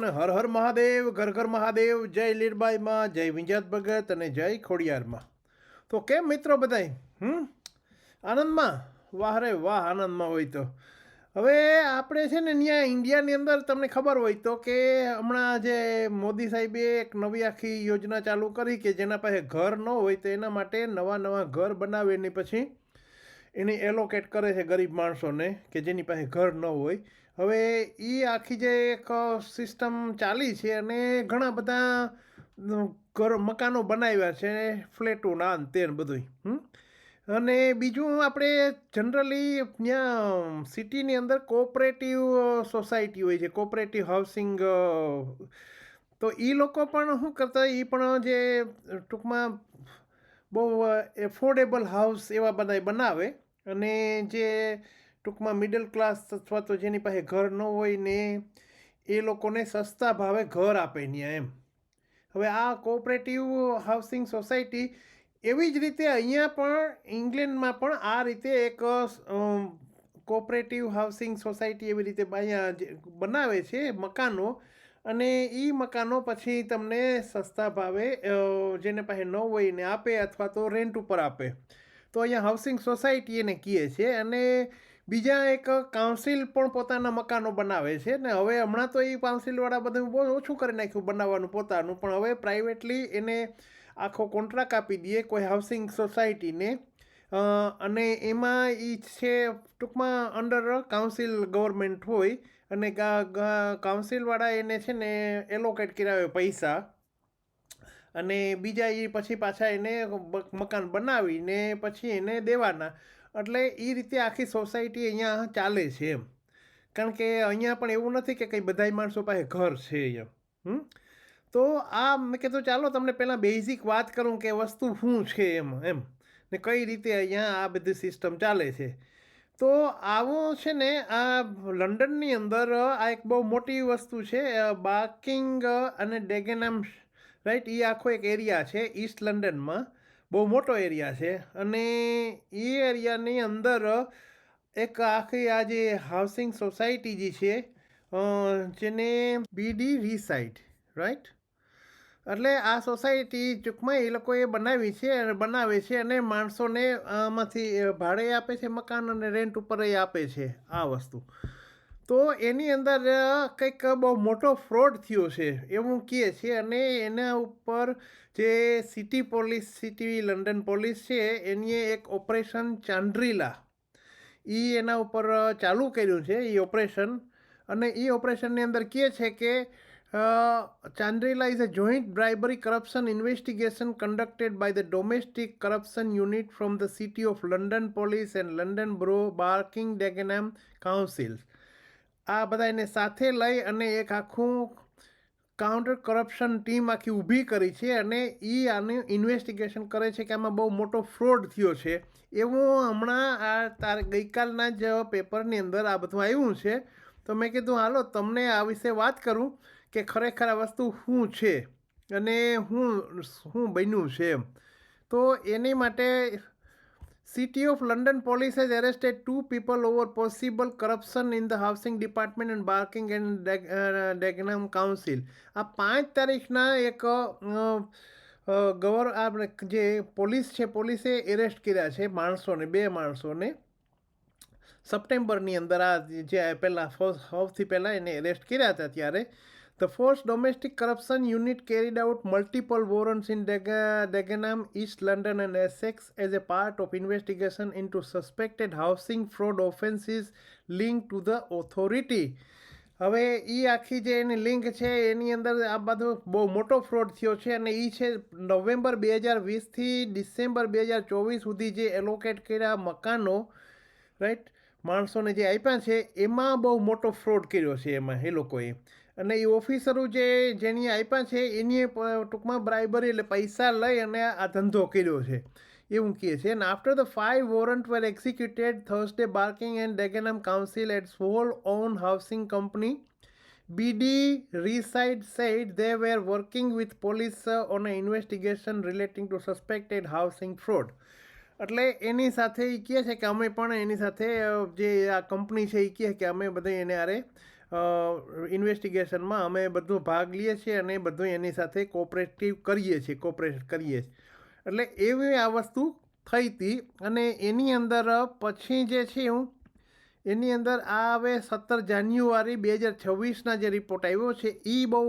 અને હર હર મહાદેવ, ઘર ઘર મહાદેવ, જય લીરબાઈમાં, જય વિંજાત ભગત અને જય ખોડિયારમાં. તો કેમ મિત્રો બધાય? હમ? આનંદમાં? વાહ રે વાહ, આનંદમાં હોય તો. હવે આપણે છે ને ત્યાં ઇન્ડિયાની અંદર તમને ખબર હોય તો કે હમણાં જે મોદી સાહેબે એક નવી આખી યોજના ચાલુ કરી કે જેના પાસે ઘર ન હોય તો એના માટે નવા નવા ઘર બનાવે એની પછી એને એલોકેટ કરે છે ગરીબ માણસોને કે જેની પાસે ઘર ન હોય. હવે એ આખી જે એક સિસ્ટમ ચાલી છે અને ઘણા બધા ઘર, મકાનો બનાવ્યા છે, ફ્લેટોના ને તે બધું અને બીજું આપણે જનરલી ત્યાં સિટીની અંદર કોઓપરેટિવ સોસાયટી હોય છે કોઓપરેટિવ હાઉસિંગ તો એ લોકો પણ શું કરતા એ પણ જે ટૂંકમાં બહુ એફોર્ડેબલ હાઉસ એવા બધા બનાવે. અને જે ટૂંકમાં મિડલ ક્લાસ અથવા તો જેની પાસે ઘર ન હોય ને એ લોકોને સસ્તા ભાવે ઘર આપે ત્યાં એમ. હવે આ કોઓપરેટિવ હાઉસિંગ સોસાયટી એવી જ રીતે અહીંયા પણ ઇંગ્લેન્ડમાં પણ આ રીતે એક કોઓપરેટિવ હાઉસિંગ સોસાયટી એવી રીતે અહીંયા બનાવે છે, મકાનો અને એ મકાનો પછી તમને સસ્તા ભાવે જેને પાસે ન હોય એને આપે અથવા તો રેન્ટ ઉપર આપે. તો અહીંયા હાઉસિંગ સોસાયટી એને કહે છે અને બીજા એક કાઉન્સિલ પણ પોતાના મકાનો બનાવે છે ને હવે હમણાં તો એ કાઉન્સિલવાળા બધું બહુ ઓછું કરી નાખ્યું બનાવવાનું પોતાનું, પણ હવે પ્રાઇવેટલી એને આખો કોન્ટ્રાક્ટ આપી દઈએ કોઈ હાઉસિંગ સોસાયટીને અને એમાં એ છે, ટૂંકમાં અંડર કાઉન્સિલ ગવર્મેન્ટ હોય, અને કાઉન્સિલવાળા એને છે ને એલોકેટ કરાવે પૈસા. અને બીજા એ પછી પાછા એને મકાન બનાવીને પછી એને દેવાના. એટલે એ રીતે આખી સોસાયટી અહીંયા ચાલે છે એમ. કારણ કે અહીંયા પણ એવું નથી કે કંઈ બધાય માણસો પાસે ઘર છે અહીંયા તો આ મેં કીધું, ચાલો તમને પહેલાં બેઝિક વાત કરું કે વસ્તુ શું છે એમ એમ. ને કઈ રીતે અહીંયા આ બધી સિસ્ટમ ચાલે છે? તો આવું છે ને આ લંડનની અંદર આ એક બહુ મોટી વસ્તુ છે બાર્કિંગ અને ડેગેનામ, રાઈટ? એ આખો એક એરિયા છે, ઈસ્ટ લંડનમાં. બહુ મોટો એરિયા છે અને એ એરિયાની અંદર એક આખી આ જે હાઉસિંગ સોસાયટી જે છે જેને બીડી રીસાઇડ રાઈટ? એટલે આ સોસાયટી ટૂંકમાં એ લોકોએ બનાવી છે અને બનાવે છે અને માણસોને આમાંથી ભાડે આપે છે મકાન અને રેન્ટ ઉપર આપે છે આ વસ્તુ. તો એની અંદર કંઈક બહુ મોટો ફ્રોડ થયો છે એવું કહે છે અને એના ઉપર જે city police city London police છે એની એક ઓપરેશન ચાંદ્રીલા. એ એના ઉપર ચાલુ કર્યું છે એ ઓપરેશન અને એ ઓપરેશનની અંદર કહે છે કે ચાંદ્રીલા is a joint bribery corruption investigation conducted by the domestic corruption unit from the city of London police and London borough Barking Dagenham council આ બધા એને સાથે લઈ અને એક આખું કાઉન્ટર કરપ્શન ટીમ આખી ઊભી કરી છે અને એ આનું ઇન્વેસ્ટિગેશન કરે છે કે આમાં બહુ મોટો ફ્રોડ થયો છે. એવું હમણાં આ તાર, ગઈકાલના જ પેપરની અંદર આ બધું આવ્યું છે. તો મેં કીધું, હાલો, તમને આ વિશે વાત કરું. કે ખરેખર આ વસ્તુ શું છે અને શું શું બન્યું છે એમ તો એની માટે London police has arrested two people over possible corruption in the housing department and Barking and Dag- uh, Dagenham Council. આ પાંચ તારીખના એક ગવર આપણે જે પોલીસ છે પોલીસે એરેસ્ટ કર્યા છે માણસોને બે માણસોને સપ્ટેમ્બરની અંદર આ જે પહેલાં સૌથી પહેલાં એને એરેસ્ટ કર્યા હતા ત્યારે the force domestic corruption unit carried out multiple warrants in Dagenham, East London and Essex as a part of investigation into suspected housing fraud offences linked to the authority હવે એ આખી જે એની લિંક છે એની અંદર આ બધો બહુ મોટો ફ્રોડ થયો છે અને એ છે નવેમ્બર બે હજાર વીસથી ડિસેમ્બર બે હજાર ચોવીસ સુધી જે એલોકેટ કર્યા મકાનો રાઈટ માણસોને જે આપ્યા છે એમાં બહુ મોટો ફ્રોડ કર્યો છે એમાં એ લોકોએ. અને એ ઓફિસરો જે જેની આપ્યા છે, એની ટૂંકમાં બ્રાઇબરી એટલે પૈસા લઈ અને આ ધંધો કર્યો છે. એવું કહે છે. And after the five warrant were executed Thursday Barking and Dagenham council at sole on housing company BD Reside said they were working with police on a investigation relating to suspected housing fraud એટલે એની સાથે એ કહે છે કે અમે પણ એની સાથે જે આ કંપની છે એ કહે કે અમે બધા એને આરે ઇન્વેસ્ટિગેશનમાં અમે બધો ભાગ લઈએ છીએ અને બધું એની સાથે કોઓપરેટિવ કરીએ છીએ કોઓપરેટ કરીએ છીએ. એટલે એવી આ વસ્તુ થઈ હતી અને એની અંદર પછી જે છે હું એની અંદર આ હવે સત્તર જાન્યુઆરી બે હજાર છવ્વીસના જે રિપોર્ટ આવ્યો છે એ બહુ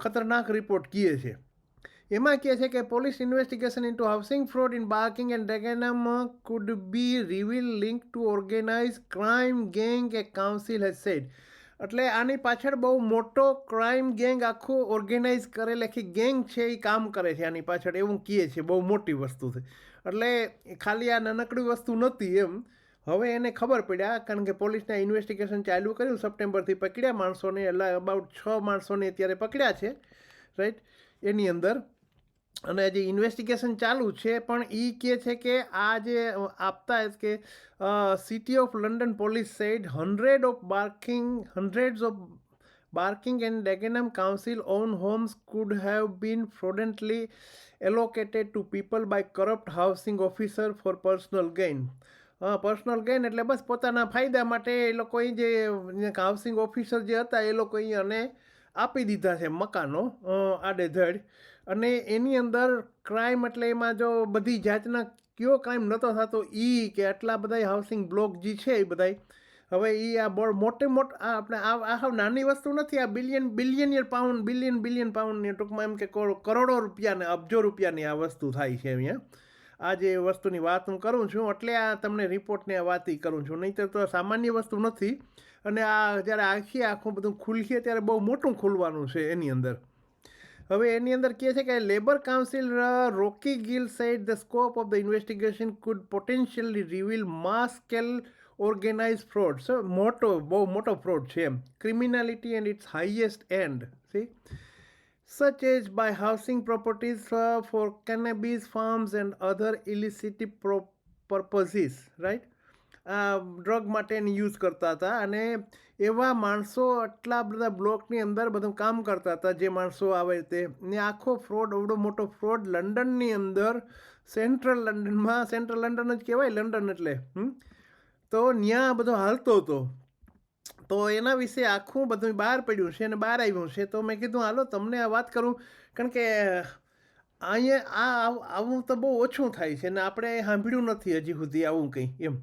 ખતરનાક રિપોર્ટ કહે છે. એમાં કહે છે કે police investigation into housing fraud in Barking and Dagenham could be reveal link to organise crime gang a council has said એટલે આની પાછળ બહુ મોટો ક્રાઇમ ગેંગ આખું ઓર્ગેનાઇઝ કરેલ આખી ગેંગ છે એ કામ કરે છે આની પાછળ, એવું કહે છે, બહુ મોટી વસ્તુ છે. એટલે ખાલી આ નાનકડી વસ્તુ નહોતી એમ. હવે એને ખબર પડ્યા, કારણ કે પોલીસને ઇન્વેસ્ટિગેશન ચાલુ કર્યું, સપ્ટેમ્બરથી પકડ્યા માણસોને, એટલે અબાઉટ છ માણસોને અત્યારે પકડ્યા છે રાઈટ એની અંદર. અને હજી ઇન્વેસ્ટિગેશન ચાલુ છે પણ એ કહે છે કે આ જે આપતા કે city of London police said hundred of Barking hundreds of barking and Dagenham Council own homes could have been fraudulently allocated to people by corrupt housing officer for personal gain. હા પર્સનલ ગેન એટલે બસ પોતાના ફાયદા માટે એ લોકોએ જે housing officer જે હતા એ લોકોએ અને આપી દીધા છે મકાનો આડેધડ અને એની અંદર ક્રાઇમ એટલે એમાં જો બધી જાતના કયો ક્રાઇમ નહોતો થતો એ કે આટલા બધા હાઉસિંગ બ્લોક જે છે એ બધા હવે એ આ બહુ મોટે મોટ આ આપણે આ આ નાની વસ્તુ નથી, આ billion billionaire pound billion billion પાઉન્ડની ટૂંકમાં એમ કે કરોડો રૂપિયાને અબજો રૂપિયાની આ વસ્તુ થાય છે અહીંયા. આ જે વસ્તુની વાત હું કરું છું, એટલે આ તમને રિપોર્ટની આ વાત કરું છું. નહીં તો સામાન્ય વસ્તુ નથી. અને આ જ્યારે આખી આખું બધું ખુલશે ત્યારે બહુ મોટું ખુલવાનું છે એની અંદર. હવે એની અંદર કહે છે કે Labour council Rocky Gill said the scope of the investigation could potentially reveal mass scale organise fraud so મોટો બહુ મોટો ફ્રોડ છે એમ. Criminality and it's highest and see such as by housing properties uh, for cannabis farms and other illicit pro- purposes right? Drug માટે use કરતા હતા અને એવા માણસો આટલા બધા બ્લોકની અંદર બધું કામ કરતા હતા, જે માણસો આવે તે. ને આખો ફ્રોડ એવડો મોટો ફ્રોડ લંડનની અંદર સેન્ટ્રલ લંડનમાં સેન્ટ્રલ લંડન જ કહેવાય લંડન એટલે તો ત્યાં બધો હાલતો હતો. તો એના વિશે આખું બધું બહાર પડ્યું છે અને બહાર આવ્યું છે. તો મેં કીધું, હાલો, તમને આ વાત કરું. કારણ કે અહીંયા આ આવું તો બહુ ઓછું થાય છે અને આપણે સાંભળ્યું નથી હજી સુધી આવું કંઈ, એમ.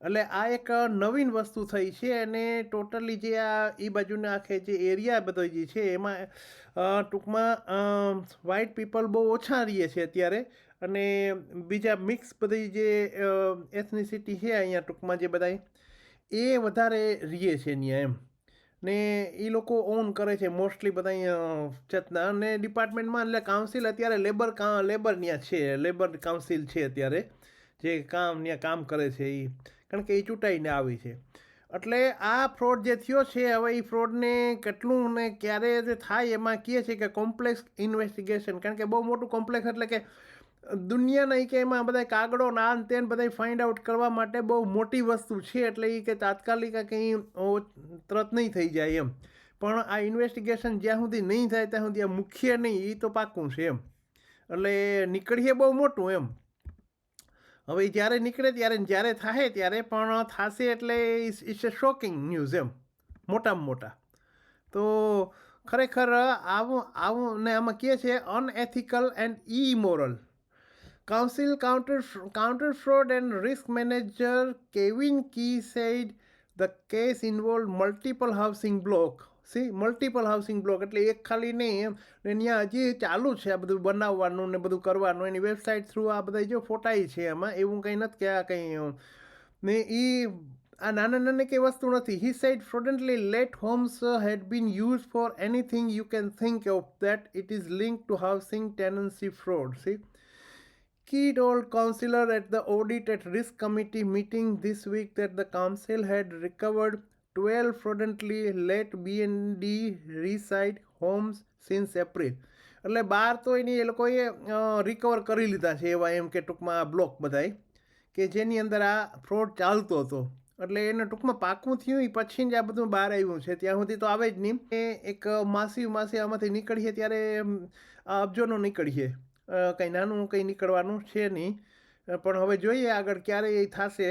એટલે આ એક નવીન વસ્તુ થઈ છે અને ટોટલી જે આ એ બાજુના આખે જે એરિયા બધો જે છે, એમાં ટૂંકમાં વ્હાઇટ પીપલ બહુ ઓછા રહીએ છે અત્યારે. અને બીજા મિક્સ બધી જે એથનિસિટી છે અહીંયા ટૂંકમાં જે બધા એ વધારે રહીએ છે અહીંયા એમ. ને એ લોકો ઓન કરે છે મોસ્ટલી બધા ચેતના અને ડિપાર્ટમેન્ટમાં એટલે કાઉન્સિલ અત્યારે લેબર કા લેબર ત્યાં છે લેબર કાઉન્સિલ છે અત્યારે. જે કામ ત્યાં કામ કરે છે એ કારણ કે એ ચૂંટાઈને આવી છે. એટલે આ ફ્રોડ જે થયો છે, હવે એ ફ્રોડને કેટલું ને ક્યારે થાય એમાં કહે છે કે કોમ્પ્લેક્સ ઇન્વેસ્ટિગેશન કારણ કે બહુ મોટું કોમ્પ્લેક્સ એટલે કે દુનિયાના કે એમાં બધા કાગડો ના તેન બધા ફાઇન્ડ આઉટ કરવા માટે બહુ મોટી વસ્તુ છે, એટલે એ કે તાત્કાલિક કંઈ તરત નહીં થઈ જાય એમ. પણ આ ઇન્વેસ્ટિગેશન જ્યાં સુધી નહીં થાય ત્યાં સુધી આ મુખ્ય નહીં એ તો પાક્કું છે એમ. એટલે નીકળીએ બહુ મોટું એમ. હવે જ્યારે નીકળે ત્યારે જ્યારે થાય ત્યારે પણ થશે એટલે ઇટ્સ એ શોકિંગ ન્યૂઝ એમ મોટામાં મોટા તો ખરેખર આવું આવું ને આમાં કહે છે unethical and immoral Council counter, counter fraud and risk manager Kevin Key said the case involved multiple housing block. See multiple housing block એટલે એક ખાલી નહીં એમ. ને ત્યાં હજી ચાલુ છે આ બધું બનાવવાનું ને બધું કરવાનું, એની વેબસાઇટ થ્રુ આ બધા જો ફોટાઈ છે એમાં, એવું કંઈ નથી કે આ કંઈ ને એ આ નાના નાની કંઈ વસ્તુ નથી. He said fraudulently let homes had been use for anything you can think of that it is link to housing tenancy fraud see Key told councillor at the audit at risk committee meeting this week that the council had recovered 12 fraudulently let BND reside homes since April. એટલે બાર તો એની એ લોકોએ recover કરી લીધા છે એવા એમ કે ટૂંકમાં આ બ્લોક બધાય કે જેની અંદર આ ફ્રોડ ચાલતો હતો. એટલે એને ટૂંકમાં પાકું થયું એ પછી જ આ બધું બહાર આવ્યું છે. ત્યાં સુધી તો આવે જ નહીં. એ એક માસી માસી આમાંથી નીકળીએ ત્યારે આ અબજોનો નીકળીએ કંઈ નાનું કંઈ નીકળવાનું છે નહીં. પણ હવે જોઈએ આગળ ક્યારે એ થશે.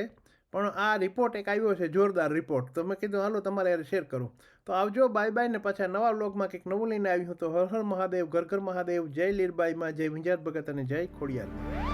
પણ આ રિપોર્ટ એક આવ્યો છે, જોરદાર રિપોર્ટ તો મેં કીધું, હાલો, તમારે યાર શેર કરું. તો આવજો બાય બાય ને પાછા નવા વ્લોગમાં કંઈક નવું લઈને આવ્યું તો. હર હર મહાદેવ, ઘર ઘર મહાદેવ, જય લીરબાઈમાં, જય વિંજાર ભગત અને જય ખોડિયાર.